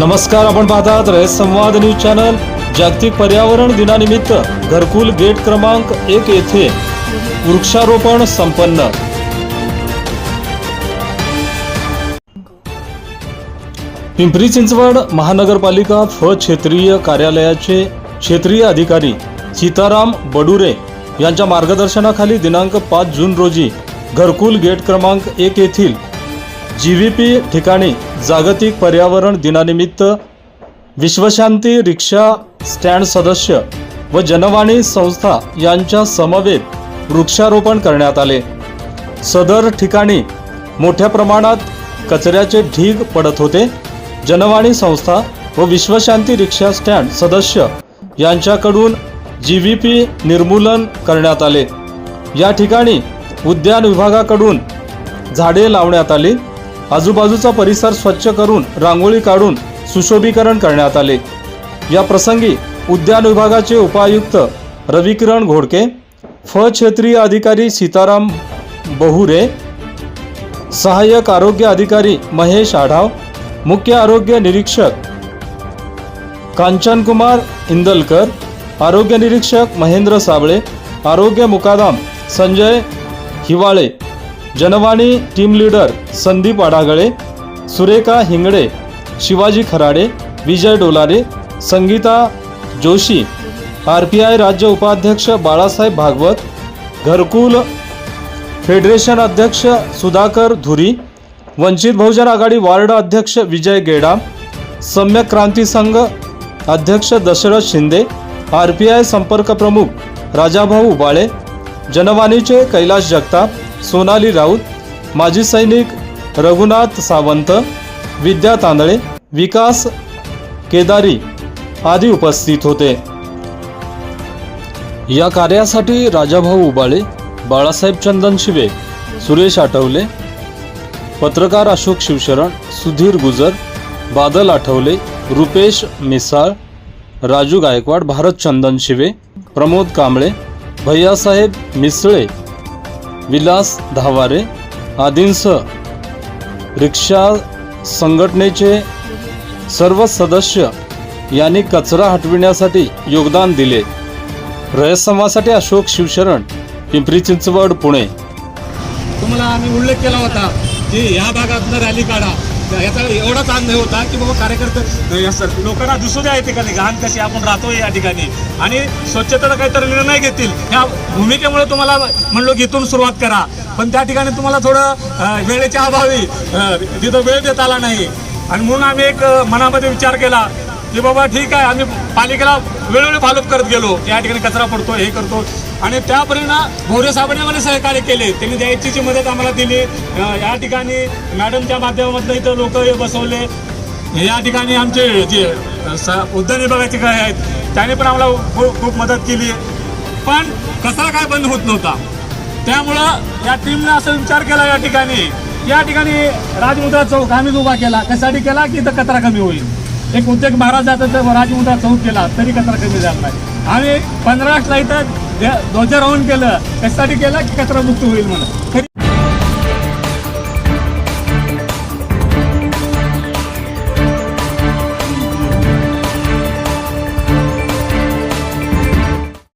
नमस्कार आपण पाहतात रयत संवाद न्यूज चॅनल. जागतिक पर्यावरण दिनानिमित्त घरकुल गेट क्रमांक एक येथे वृक्षारोपण संपन्न. पिंपरी चिंचवड महानगरपालिका फ क्षेत्रीय कार्यालयाचे क्षेत्रीय अधिकारी सीताराम बडुरे यांच्या मार्गदर्शनाखाली दिनांक पाच जून रोजी घरकुल गेट क्रमांक एक येथील जी व्ही पी ठिकाणी जागतिक पर्यावरण दिनानिमित्त विश्वशांती रिक्षा स्टँड सदस्य व जनवाणी संस्था यांच्या समवेत वृक्षारोपण करण्यात आले. सदर ठिकाणी मोठ्या प्रमाणात कचऱ्याचे ढीग पडत होते. जनवाणी संस्था व विश्वशांती रिक्षा स्टँड सदस्य यांच्याकडून जी व्ही पी निर्मूलन करण्यात आले. या ठिकाणी उद्यान विभागाकडून झाडे लावण्यात आली. आजूबाजूचा परिसर स्वच्छ करून रांगोळी काढून सुशोभीकरण करण्यात आले. या प्रसंगी उद्यान विभागाचे उपायुक्त रविकिरण घोडके फ क्षेत्रीय अधिकारी सीताराम बहुरे सहाय्यक आरोग्य अधिकारी महेश आढाव मुख्य आरोग्य निरीक्षक कांचनकुमार इंदलकर आरोग्य निरीक्षक महेंद्र साबळे आरोग्य मुकादाम Sanjay Hiwale Janvani team leader Sandeep Adagale Surekha Hingade Shivaji Kharade Vijay Dolare Sangeeta Joshi R P I राज्य उपाध्यक्ष बाळासाहेब भागवत घरकुल फेडरेशन अध्यक्ष सुधाकर धुरी वंचित बहुजन आघाडी वार्ड अध्यक्ष विजय गेडा सम्यक क्रांती संघ अध्यक्ष Dasharath Shinde R P I संपर्क प्रमुख राजाभाऊ उबाळे जनवाणीचे कैलास जगताप सोनाली राऊत माजी सैनिक रघुनाथ सावंत विद्या तांदळे विकास केदारी आदी उपस्थित होते. या कार्यासाठी राजाभाऊ उबाळे बाळासाहेब चंदन शिवे सुरेश आठवले पत्रकार अशोक शिवशरण सुधीर गुजर बादल आठवले रुपेश मिसाळ राजू गायकवाड भारत चंदन शिवे प्रमोद कांबळे भैयासाहेब मिसळे विलास धावारे आदींसह रिक्षा संघटनेचे सर्व सदस्य यांनी कचरा हटविण्यासाठी योगदान दिले. रयसमासाठी अशोक शिवशरण पिंपरी चिंचवड पुणे. तुम्हाला आम्ही उल्लेख केला होता की ह्या भागातनं रॅली काढा. याचा एवढाच आनंद होता की बाबा कार्यकर्ते लोकांना दिसू द्या या ठिकाणी घाण कशी आपण राहतो या ठिकाणी. आणि स्वच्छतेचा काहीतरी निर्णय घेतील. ह्या भूमिकेमुळे तुम्हाला म्हणलो की इथून सुरुवात करा. पण त्या ठिकाणी तुम्हाला थोडं वेळेच्या अभावी तिथं वेळ देता आला नाही. आणि म्हणून आम्ही एक मनामध्ये विचार केला. की बाबा ठीक आहे आम्ही पालिकेला वेळोवेळी फॉलोअप करत गेलो. या ठिकाणी कचरा पडतो हे करतो. आणि त्यापर्यंत भोरे साहेबांनी आम्हाला सहकार्य केले. त्यांनी द्यायची जी मदत आम्हाला दिली. या ठिकाणी मॅडमच्या माध्यमातून इथं लोक बसवले. या ठिकाणी आमचे जे स- उद्यान विभागाचे काय आहेत त्याने पण आम्हाला खूप खूप मदत केली. पण कचरा काय बंद होत नव्हता. त्यामुळं या टीमने असं विचार केला या ठिकाणी. या ठिकाणी राजमुद्रा चौक आम्हीच उभा केला. कशासाठी केला? की इथं कचरा कमी होईल. एक उद्योग महाराजाचा जर राजमुद्रा चौक केला तरी कचरा कमी झाला नाही. आम्ही पंधराशला इथं ध्वजारोहण केलं त्यासाठी केलं की कचरा मुक्त होईल म्हणून.